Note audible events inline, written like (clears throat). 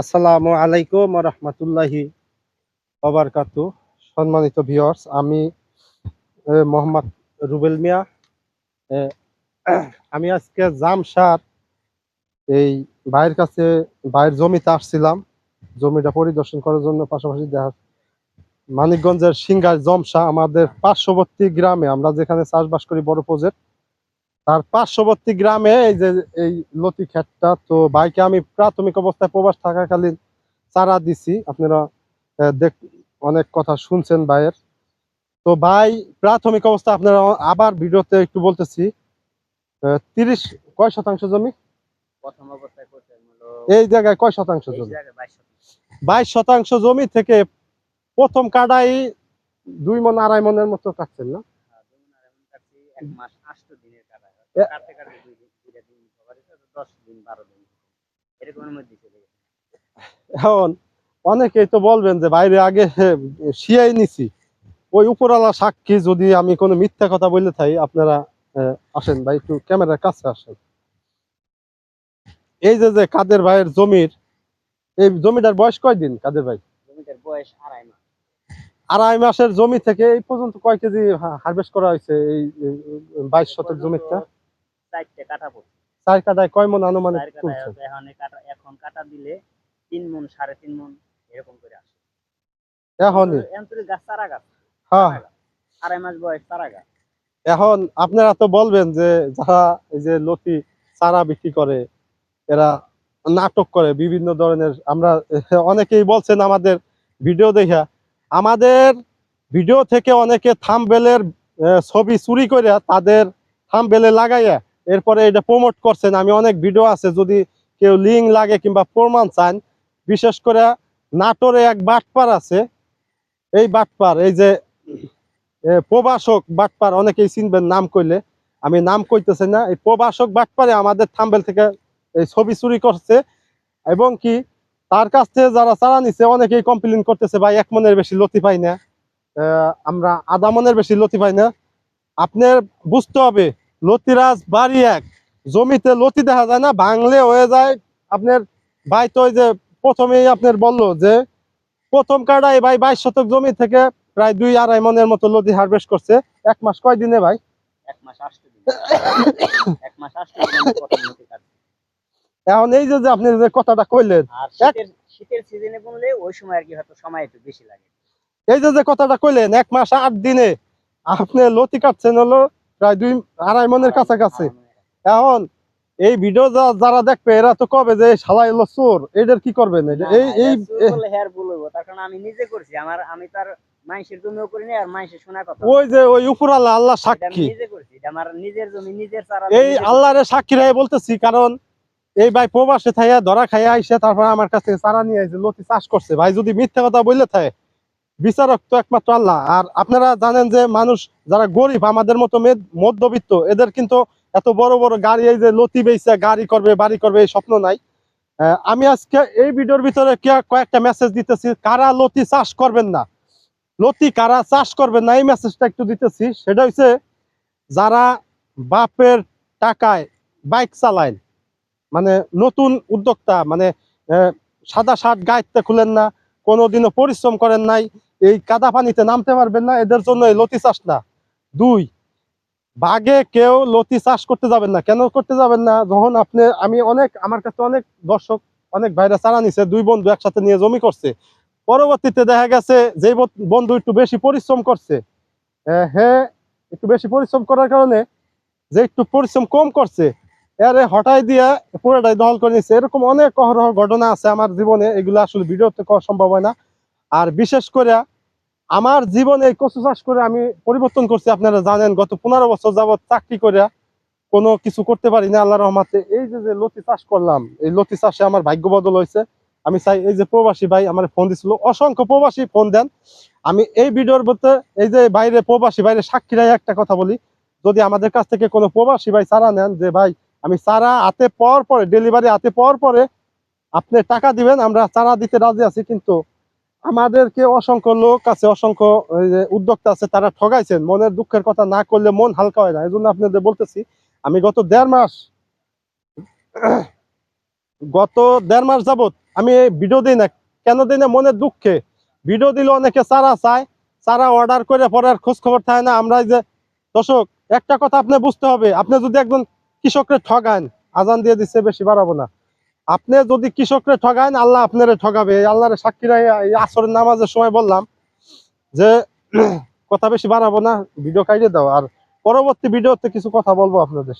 আসসালামু আলাইকুম রহমতুল্লাহি ওবরকাত সম্মানিত ভিউয়ার্স, আমি মোহাম্মদ রুবেল মিয়া। আমি আজকে জামসার এই ভাইয়ের কাছে, ভাইয়ের জমিতে আসছিলাম। জমিটা পরিদর্শন করার জন্য পাশাপাশি দেখা, মানিকগঞ্জের সিঙ্গার জমসা আমাদের পার্শ্ববর্তী গ্রামে আমরা যেখানে চাষবাস করি বড় প্রজেক্ট তার পার্শ্ববর্তী গ্রামে এই যে এই লতি ক্ষেতটা তো ভাইকে আমি প্রাথমিক অবস্থায় প্রবাস থাকাকালীন চারা দিছি। আপনারা দেখ অনেক কথা শুনছেন ভাইয়ের। তো ভাই প্রাথমিক অবস্থা আপনারা আবার ভিডিওতে একটু বলতেছি। তিরিশ কয় শতাংশ জমি? এই জায়গায় কয় শতাংশ জমি? বাইশ শতাংশ। বাইশ শতাংশ জমি থেকে প্রথম কাটাই দুই মন আড়াই মনের মতো কাটছেন না? কাটতে কাটতে দুই দিন দিন সবারই তো দশ দিন বারো দিন এরকমের মধ্যে চলে গেছে। এখন অনেকেই তো বলবেন যে বাইরে আগে শিয়াই নিছি। ওই উপরওয়ালা সাক্ষী যদি আমি কোনো মিথ্যা কথা বলে থাকি আপনারা আসেন ভাই একটু ক্যামেরার কাছে আসেন। এই যে যে কাদের ভাইয়ের জমির এই জমিটার বয়স কয়দিন কাদের ভাই? জমিটার বয়স আড়াই মাস। আড়াই মাসের জমি থেকে এই পর্যন্ত কয় কেজি হারভেস্ট করা হয়েছে এই বাইশ শতক জমিটা চারটে কাটা পড়ছে চার কাটায় কয় মন আনুমানিক এখন কাটা এখন কাটা দিলে তিন মন সাড়ে তিন মন এরকম করে আসে। এখন? গাছ চারা গাছ। হ্যাঁ। আড়াই মাস বয়স চারা গাছ। এখন আপনারা তো বলবেন যে যারা এই যে লতি চারা বিক্রি করে এরা নাটক করে বিভিন্ন ধরনের আমরা অনেকেই বলছেন আমাদের ভিডিও দেখা আমাদের ভিডিও থেকে অনেকে থামবেলের ছবি চুরি করে তাদের থামবেলে লাগাইয়া এরপরে এটা প্রমোট করছেন, আমি অনেক ভিডিও আছে, যদি কেউ লিঙ্ক লাগে কিংবা প্রমাণ চান, বিশেষ করে নাটোরে এক বাটপার আছে, এই বাটপার, এই যে প্রবাসক বাটপার, অনেকেই চিনবেন নাম কইলে, আমি নাম কইতেছি না, এই প্রবাসক বাটপারে আমাদের থাম্বেল থেকে এই ছবি চুরি করছে, এবং কি, তার কাছ থেকে যারা চারা নিছে, অনেকেই কমপ্লেন করতেছে, ভাই, এক মনের বেশি লতি পাই না আমরা আধা মনের বেশি লতি পাই না, আপনার বুঝতে হবে লতিরাজ বাড়ি এক। জমিতে লতি দেখা যায় না ভাঙলে হয়ে যায়। আপনার ভাই তো ওই যে প্রথমেই আপনার বলল যে প্রথম কাটাই ভাই বাইশ শতক জমি থেকে প্রায় দুই আড়াই মনের মতো লতি হারভেস্ট করছে। এক মাস কয় দিনে। (coughs) ভাই এখন এই যে আপনি যে কথাটা কইলেন শীতের শীতের সিজনে বুনলে ওই সময় আর কি হয়তো সময় একটু বেশি লাগে। এই যে কথাটা কইলেন এক মাস আট দিনে আপনি লতি কাটছেন হলো প্রায় দুই আড়াই মনের কাছাকাছি। এখন এই ভিডিও যারা দেখবে এরা তো কবে যে শালাই হলো চোর এদের কি করবেন? এই এই তার কারণ আমি নিজে করছি আমার আমি তার জমিও আর শোনা কথা। ওই যে ওই উপরাল্লা আল্লাহ আমি সাক্ষী। নিজে করছি আমার নিজের জমি নিজের চারা এই আল্লাহরে সাক্ষী রে বলতেছি কারণ এই ভাই প্রবাসে থাইয়া ধরা খাইয়া আইসে তারপর আমার কাছ চারা নিয়ে আইছে লতি চাষ করছে। ভাই যদি মিথ্যা কথা বললে থাকে বিচারক তো একমাত্র আল্লাহ। আর আপনারা জানেন যে মানুষ যারা গরিব, আমাদের মতো মধ্যবিত্ত, এদের কিন্তু এত বড় বড় গাড়ি, এই যে লতি বেচে গাড়ি করবে, বাড়ি করবে, এই স্বপ্ন নাই। আমি আজকে এই ভিডিওর ভিতরে কয়েকটা মেসেজ দিতেছি। কারা লতি চাষ করবেন না? লতি কারা চাষ করবেন না? এই মেসেজটা একটু দিতেছি। সেটা হচ্ছে যারা বাপের টাকায় বাইক চালায় মানে নতুন উদ্যোক্তা মানে সাদা শার্ট গাইতে খুলেন না, কোনোদিনও পরিশ্রম করেন নাই এই কাদা পানিতে নামতে পারবেন না, এদের জন্য এই লতি চাষ না। দুই বাগে কেউ লতি চাষ করতে যাবেন না। কেন করতে যাবেন না? যখন আপনি, আমি অনেক, আমার কাছে অনেক দর্শক, অনেক ভাইরা চারা নিছে, দুই বন্ধু একসাথে নিয়ে জমি করছে। পরবর্তীতে দেখা গেছে যে বন্ধু একটু বেশি পরিশ্রম করছে। হ্যাঁ একটু বেশি পরিশ্রম করার কারণে যে একটু পরিশ্রম কম করছে, এরে হঠাই দিয়ে পুরোটাই দখল করে নিচ্ছে এরকম অনেক অহরহ ঘটনা আছে আমার জীবনে। এগুলো আসলে ভিডিওতে করা সম্ভব হয় না। আর বিশেষ করে আমার জীবনে এই কচু চাষ করে আমি পরিবর্তন করছি, আপনারা জানেন, গত পনেরো বছর যাবত চাকরি করে কোনো কিছু করতে পারি না আল্লাহ রহমাতে। এই যে যে লতি চাষ করলাম, এই লতি চাষে আমার ভাগ্য বদল হয়েছে। আমি চাই এই যে প্রবাসী ভাই আমার ফোন দিছিল, অসংখ্য প্রবাসী ফোন দেন। আমি এই ভিডিওর বলতে এই যে বাইরে প্রবাসী বাইরে সাক্ষীরাই একটা কথা বলি, যদি আমাদের কাছ থেকে কোনো প্রবাসী ভাই চারা নেন, যে ভাই, আমি চারা হাতে পাওয়ার পরে, ডেলিভারি হাতে পাওয়ার পরে, আপনি টাকা দিবেন, আমরা চারা দিতে রাজি আছি, কিন্তু আমাদেরকে অসংখ্য লোক আছে, অসংখ্য উদ্যোক্তা আছে, তারা ঠগাইছেন। মনের দুঃখের কথা না করলে মন হালকা হয় না। এই জন্য আপনাদের বলতেছি, আমি গত দেড় মাস, গত দেড় মাস যাবত আমি ভিডিও দিই না। কেন দিই না? মনের দুঃখে। ভিডিও দিলে অনেকে চারা চায়, চারা অর্ডার করে পরে খোঁজ খবর থাকে না। আমরা যে, দর্শক, একটা কথা আপনি বুঝতে হবে। আপনি যদি একজন কৃষকরে ঠগান, আজান দিয়ে দিচ্ছে, বেশি বাড়াবো না। আপনি যদি কৃষকরে ঠগান, আল্লাহ আপনারে ঠগাবে। আল্লাহরে সাক্ষীরা এই আসরের নামাজের সময় বললাম যে, (clears throat) কথা বেশি বাড়াবো না, ভিডিও কাইটে দাও। আর পরবর্তী ভিডিওতে কিছু কথা বলব আপনাদের সাথে।